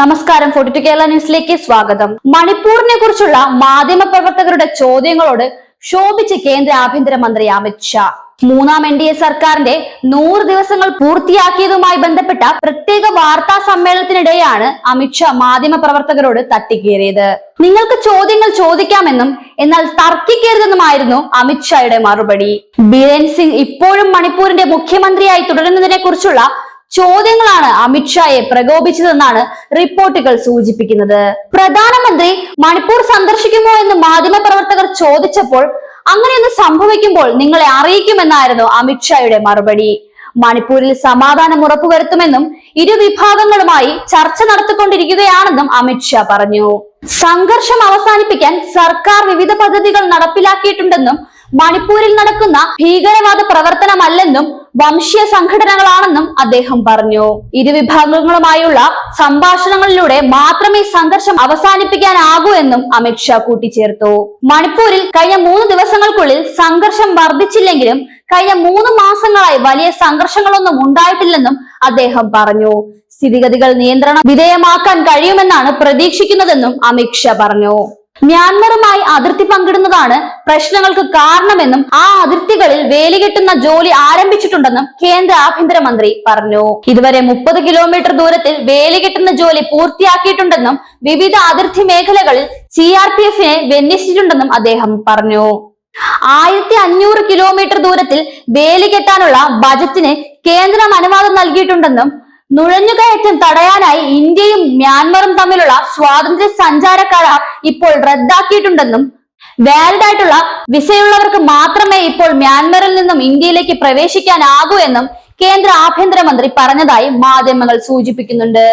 നമസ്കാരം. Forty to Kerala ന്യൂസിലേക്ക് സ്വാഗതം. മണിപ്പൂരിനെ കുറിച്ചുള്ള മാധ്യമ പ്രവർത്തകരുടെ ചോദ്യങ്ങളോട് ക്ഷോഭിച്ച് കേന്ദ്ര ആഭ്യന്തരമന്ത്രി അമിത് ഷാ. മൂന്നാം എൻ ഡി എ സർക്കാരിന്റെ നൂറ് ദിവസങ്ങൾ പൂർത്തിയാക്കിയതുമായി ബന്ധപ്പെട്ട പ്രത്യേക വാർത്താ സമ്മേളനത്തിനിടെയാണ് അമിത് ഷാ മാധ്യമ പ്രവർത്തകരോട് തട്ടിക്കേറിയത്. നിങ്ങൾക്ക് ചോദ്യങ്ങൾ ചോദിക്കാമെന്നും എന്നാൽ തർക്കിക്കരുതെന്നുമായിരുന്നു അമിത് ഷായുടെ മറുപടി. ബിരേൻ സിംഗ് ഇപ്പോഴും മണിപ്പൂരിന്റെ മുഖ്യമന്ത്രിയായി തുടരുന്നതിനെ കുറിച്ചുള്ള ചോദ്യങ്ങളാണ് അമിത്ഷായെ പ്രകോപിച്ചതെന്നാണ് റിപ്പോർട്ടുകൾ സൂചിപ്പിക്കുന്നത്. പ്രധാനമന്ത്രി മണിപ്പൂർ സന്ദർശിക്കുമോ എന്ന് മാധ്യമപ്രവർത്തകർ ചോദിച്ചപ്പോൾ അങ്ങനെയൊന്ന് സംഭവിക്കുമ്പോൾ നിങ്ങളെ അറിയിക്കുമെന്നായിരുന്നു അമിത്ഷായുടെ മറുപടി. മണിപ്പൂരിൽ സമാധാനം ഉറപ്പുവരുത്തുമെന്നും ഇരു വിഭാഗങ്ങളുമായി ചർച്ച നടത്തിക്കൊണ്ടിരിക്കുകയാണെന്നും അമിത്ഷാ പറഞ്ഞു. സംഘർഷം അവസാനിപ്പിക്കാൻ സർക്കാർ വിവിധ പദ്ധതികൾ നടപ്പിലാക്കിയിട്ടുണ്ടെന്നും മണിപ്പൂരിൽ നടക്കുന്ന ഭീകരവാദ പ്രവർത്തനമല്ലെന്നും വംശീയ സംഘടനകളാണെന്നും അദ്ദേഹം പറഞ്ഞു. ഇരു വിഭാഗങ്ങളുമായുള്ള സംഭാഷണങ്ങളിലൂടെ മാത്രമേ സംഘർഷം അവസാനിപ്പിക്കാനാകൂ എന്നും അമിത്ഷാ കൂട്ടിച്ചേർത്തു. മണിപ്പൂരിൽ കഴിഞ്ഞ മൂന്ന് ദിവസങ്ങൾക്കുള്ളിൽ സംഘർഷം വർദ്ധിച്ചില്ലെങ്കിലും കഴിഞ്ഞ മൂന്ന് മാസങ്ങളായി വലിയ സംഘർഷങ്ങളൊന്നും ഉണ്ടായിട്ടില്ലെന്നും അദ്ദേഹം പറഞ്ഞു. സ്ഥിതിഗതികൾ നിയന്ത്രണ വിധേയമാക്കാൻ കഴിയുമെന്നാണ് പ്രതീക്ഷിക്കുന്നതെന്നും അമിത് ഷാ പറഞ്ഞു. മ്യാൻമറുമായി അതിർത്തി പങ്കിടുന്നതാണ് പ്രശ്നങ്ങൾക്ക് കാരണമെന്നും ആ അതിർത്തികളിൽ വേലികെട്ടുന്ന ജോലി ആരംഭിച്ചിട്ടുണ്ടെന്നും കേന്ദ്ര ആഭ്യന്തരമന്ത്രി പറഞ്ഞു. ഇതുവരെ മുപ്പത് കിലോമീറ്റർ ദൂരത്തിൽ വേലികെട്ടുന്ന ജോലി പൂർത്തിയാക്കിയിട്ടുണ്ടെന്നും വിവിധ അതിർത്തി മേഖലകളിൽ സി ആർ പി എഫിനെ വിന്യസിച്ചിട്ടുണ്ടെന്നും അദ്ദേഹം പറഞ്ഞു. ആയിരത്തി അഞ്ഞൂറ് കിലോമീറ്റർ ദൂരത്തിൽ വേലികെട്ടാനുള്ള ബജറ്റിന് കേന്ദ്രം അനുവാദം നൽകിയിട്ടുണ്ടെന്നും നുഴഞ്ഞുകയറ്റം തടയാനായി ഇന്ത്യയും മ്യാൻമറും തമ്മിലുള്ള സ്വാതന്ത്ര്യ സഞ്ചാര കരാർ ഇപ്പോൾ റദ്ദാക്കിയിട്ടുണ്ടെന്നും വാലിഡ് ആയിട്ടുള്ള വിസയുള്ളവർക്ക് മാത്രമേ ഇപ്പോൾ മ്യാൻമറിൽ നിന്നും ഇന്ത്യയിലേക്ക് പ്രവേശിക്കാനാകൂ എന്നും കേന്ദ്ര ആഭ്യന്തരമന്ത്രി പറഞ്ഞതായി മാധ്യമങ്ങൾ സൂചിപ്പിക്കുന്നുണ്ട്.